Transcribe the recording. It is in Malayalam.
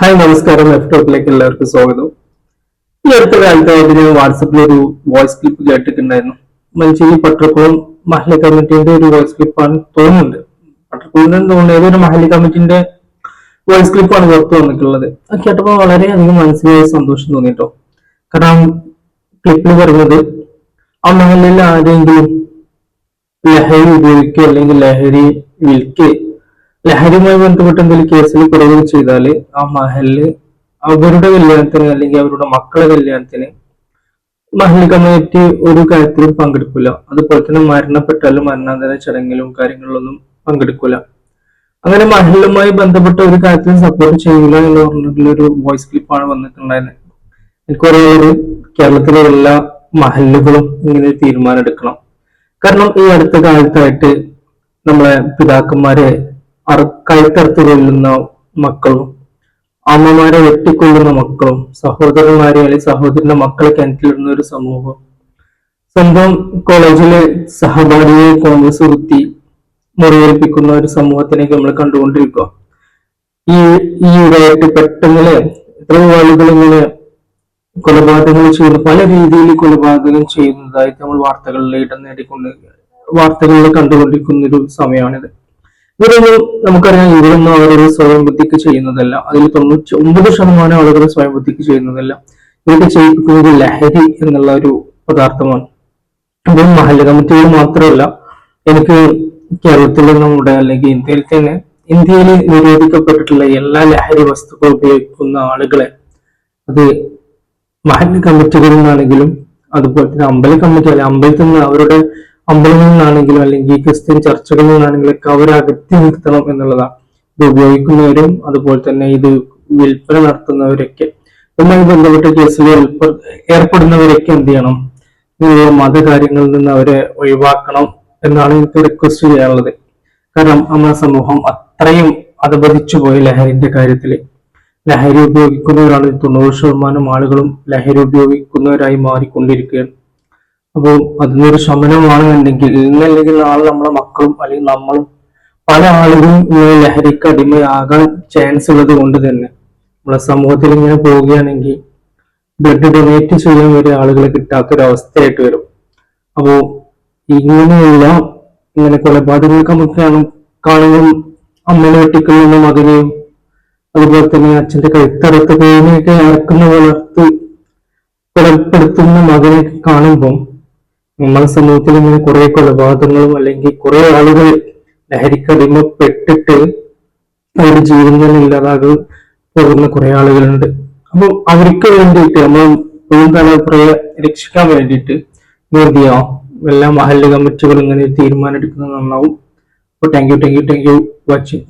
ഹായ് നമസ്കാരം. എഫ് ടോക്കിലേക്ക് എല്ലാവർക്കും സ്വാഗതം. ഈ അടുത്ത കാലത്തായിട്ട് ഞാൻ വാട്സപ്പിൽ ഒരു വോയിസ് ക്ലിപ്പ് കേട്ടിട്ടുണ്ടായിരുന്നു. മഞ്ചേരി പട്ടർക്കുളം മഹല കമ്മിറ്റിന്റെ ഒരു വോയിസ് ക്ലിപ്പാണ് തോന്നുന്നുണ്ട്. പട്ടർക്കുളത്തിന് തോന്നുന്നത് ഒരു മഹല കമ്മിറ്റിന്റെ വോയിസ് ക്ലിപ്പാണ് പുറത്തു വന്നിട്ടുള്ളത്. അത് കേട്ടപ്പോൾ വളരെയധികം മനസ്സിലായ സന്തോഷം തോന്നിട്ടോ. കാരണം ക്ലിപ്പിൽ പറയുന്നത് ആ മഹലിൽ ആരെങ്കിലും ലഹരി ഉപയോഗിക്കുക അല്ലെങ്കിൽ ലഹരി വിൽക്കുക ലഹരിയുമായി ബന്ധപ്പെട്ട് എന്തെങ്കിലും കേസിൽ കുറവ് ചെയ്താൽ ആ മഹലിൽ അവരുടെ കല്യാണത്തിന് അല്ലെങ്കിൽ അവരുടെ മക്കളെ കല്യാണത്തിന് മഹൽ കമ്മിറ്റി ഒരു കാര്യത്തിലും പങ്കെടുക്കില്ല അതുപോലെ തന്നെ മരണപ്പെട്ടാലും മരണാന്തര ചടങ്ങിലും കാര്യങ്ങളിലൊന്നും പങ്കെടുക്കില്ല അങ്ങനെ മഹലുമായി ബന്ധപ്പെട്ട ഒരു കാര്യത്തിലും സപ്പോർട്ട് ചെയ്യില്ല എന്ന് പറഞ്ഞിട്ടുള്ള ഒരു വോയിസ് ക്ലിപ്പാണ് വന്നിട്ടുണ്ടായിരുന്നത് എനിക്ക് പറയുന്നത് കേരളത്തിലെ എല്ലാ മഹലുകളും ഇങ്ങനെ തീരുമാനം എടുക്കണം. കാരണം ഈ അടുത്ത കാലത്തായിട്ട് നമ്മളെ പിതാക്കന്മാരെ കഴുത്തറുത്ത് മക്കളും അമ്മമാരെ വെട്ടിക്കൊള്ളുന്ന മക്കളും സഹോദരന്മാരെ അല്ലെങ്കിൽ സഹോദരന്റെ മക്കളെ കിണറ്റിലിടുന്ന ഒരു സമൂഹം. സ്വന്തം കോളേജിലെ സഹപാഠിയെ കോൺഗ്രസ് വൃത്തി മുറിവേൽപ്പിക്കുന്ന ഒരു സമൂഹത്തിലേക്ക് നമ്മൾ കണ്ടുകൊണ്ടിരിക്കുക. ഈ ഈ ഇടയായിട്ട് പെട്ടെന്ന് എത്രയോ ആളുകൾ ഇങ്ങനെ കൊലപാതകങ്ങൾ ചെയ്യുന്നു. പല രീതിയിൽ കൊലപാതകം ചെയ്യുന്നതായിട്ട് നമ്മൾ വാർത്തകളിൽ ഇടം നേടിക്കൊണ്ട് വാർത്തകളിൽ കണ്ടുകൊണ്ടിരിക്കുന്ന ഒരു സമയമാണിത്. ഇവരൊന്നും നമുക്കറിയാം ഇവരൊന്നും അവരൊരു സ്വയം ബുദ്ധിക്ക് ചെയ്യുന്നതല്ല. അതിൽ തൊണ്ണൂറ്റി ഒമ്പത് ശതമാനം ആളുകൾ സ്വയം ബുദ്ധിക്ക് ചെയ്യുന്നതല്ല. ഇവർക്ക് ചെയ്യിപ്പിക്കുന്നത് ലഹരി എന്നുള്ള ഒരു പദാർത്ഥമാണ്. അപ്പം മഹല്ല കമ്മിറ്റികൾ മാത്രമല്ല എനിക്ക് കേരളത്തിൽ നമ്മുടെ അല്ലെങ്കിൽ ഇന്ത്യയിൽ തന്നെ ഇന്ത്യയിൽ നിരോധിക്കപ്പെട്ടിട്ടുള്ള എല്ലാ ലഹരി വസ്തുക്കൾ ഉപയോഗിക്കുന്ന ആളുകളെ അത് മഹല്ല കമ്മിറ്റികളിൽ നിന്നാണെങ്കിലും അതുപോലെ തന്നെ അമ്പല കമ്മിറ്റി അല്ലെ അമ്പലത്തിൽ നിന്ന് അവരുടെ അമ്പലങ്ങളിൽ നിന്നാണെങ്കിലും അല്ലെങ്കിൽ ക്രിസ്ത്യൻ ചർച്ചകളിൽ നിന്നാണെങ്കിലും ഒക്കെ അവരെ അകറ്റി നിർത്തണം എന്നുള്ളതാണ് ഇത് ഉപയോഗിക്കുന്നവരും അതുപോലെ തന്നെ ഇത് വിൽപ്പന നടത്തുന്നവരൊക്കെ. ഇതുമായി ബന്ധപ്പെട്ട കേസിൽ ഏർപ്പ- ഏർപ്പെടുന്നവരൊക്കെ എന്ത് ചെയ്യണം? മതകാര്യങ്ങളിൽ നിന്ന് അവരെ ഒഴിവാക്കണം എന്നാണ് എനിക്ക് റിക്വസ്റ്റ് ചെയ്യാനുള്ളത്. കാരണം നമ്മുടെ സമൂഹം അത്രയും അധപതിച്ചു പോയി ലഹരിന്റെ കാര്യത്തിൽ. ലഹരി ഉപയോഗിക്കുന്നവരാണ് തൊണ്ണൂറ് ശതമാനം ആളുകളും ലഹരി ഉപയോഗിക്കുന്നവരായി മാറിക്കൊണ്ടിരിക്കുകയാണ്. അപ്പോൾ അതിനൊരു ശമനമാണെന്നുണ്ടെങ്കിൽ ഇന്നല്ലെങ്കിൽ നാളെ നമ്മളെ മക്കളും അല്ലെങ്കിൽ നമ്മളും പല ആളുകളും ലഹരിക്ക് അടിമയാകാൻ ചാൻസ് ഉള്ളത് കൊണ്ട് തന്നെ നമ്മളെ സമൂഹത്തിൽ ഇങ്ങനെ പോവുകയാണെങ്കിൽ ബ്ലഡ് ഡൊനേറ്റ് ചെയ്യാൻ വരെ ആളുകളെ കിട്ടാത്തൊരവസ്ഥയായിട്ട് വരും. അപ്പോൾ ഇങ്ങനെയുള്ള ഇങ്ങനെ കൊലപാതകങ്ങൾക്ക് നമുക്ക് കാണുമ്പോൾ അമ്മനെ വെട്ടിക്കൊള്ളുന്ന മകനെയും അതുപോലെ തന്നെ അച്ഛന്റെ കഴുത്തറുത്ത് പേനെയൊക്കെ ഇറക്കുന്ന വളർത്ത് കൊലപ്പെടുത്തുന്ന മകനെ കാണുമ്പോൾ നമ്മുടെ സമൂഹത്തിൽ ഇങ്ങനെ കുറെ കൊലപാതകങ്ങളും അല്ലെങ്കിൽ കുറെ ആളുകൾ ലഹരിക്കടിമപ്പെട്ടിട്ട് അവരുടെ ജീവിതം തന്നെ ഇല്ലാതാകെ പോകുന്ന കുറെ ആളുകളുണ്ട്. അപ്പം അവർക്ക് വേണ്ടിയിട്ട് നമ്മൾ തലമുറയെ രക്ഷിക്കാൻ വേണ്ടിയിട്ട് ചെയ്യാം? എല്ലാ മഹല്ല് കമ്മിറ്റികളും ഇങ്ങനെ തീരുമാനം എടുക്കുന്നത് നന്നാവും. അപ്പോൾ thank you thank you thank you watching